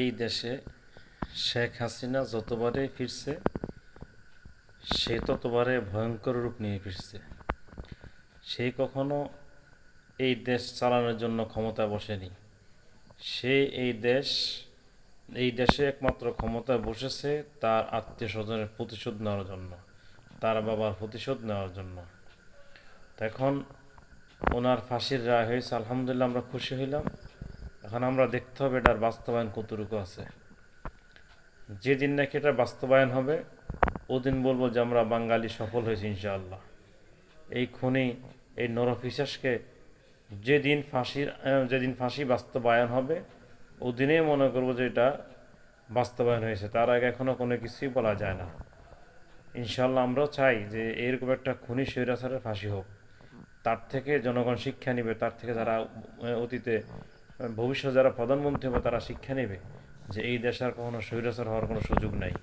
এই দেশে শেখ হাসিনা যতবারে ফিরছে, সে ততবারে ভয়ঙ্কর রূপ নিয়ে ফিরছে। সে কখনো এই দেশ চালানোর জন্য ক্ষমতা বসেনি। সে এই দেশ, এই দেশে একমাত্র ক্ষমতায় বসেছে তার আত্মীয় স্বজনের প্রতিশোধ নেওয়ার জন্য, তার বাবার প্রতিশোধ নেওয়ার জন্য। তো এখন ওনার ফাঁসির রায় হয়েছে, আলহামদুলিল্লাহ আমরা খুশি হইলাম। এখন আমরা দেখতে হবে এটার বাস্তবায়ন কতটুকু আছে। যেদিন নাকি এটা বাস্তবায়ন হবে ওদিন বলব যে আমরা বাঙালি সফল হয়েছি ইনশাআল্লাহ। এই খুনি, এই নরফিসাসকে যেদিন ফাঁসির যেদিন ফাঁসি বাস্তবায়ন হবে ওদিনেই মনে করব যে এটা বাস্তবায়ন হয়েছে। তার আগে এখনও কোনো কিছুই বলা যায় না। ইনশাল্লাহ আমরাও চাই যে এরকম একটা খুনি স্বৈরাচারের ফাঁসি হোক। তার থেকে জনগণ শিক্ষা নিবে, তার থেকে যারা অতীতে আহ, ভবিষ্যতে যারা প্রধানমন্ত্রী হবে তারা শিক্ষা নেবে যে এই দেশ আর কখনো স্বৈরাচার হওয়ার কোনো সুযোগ নাই।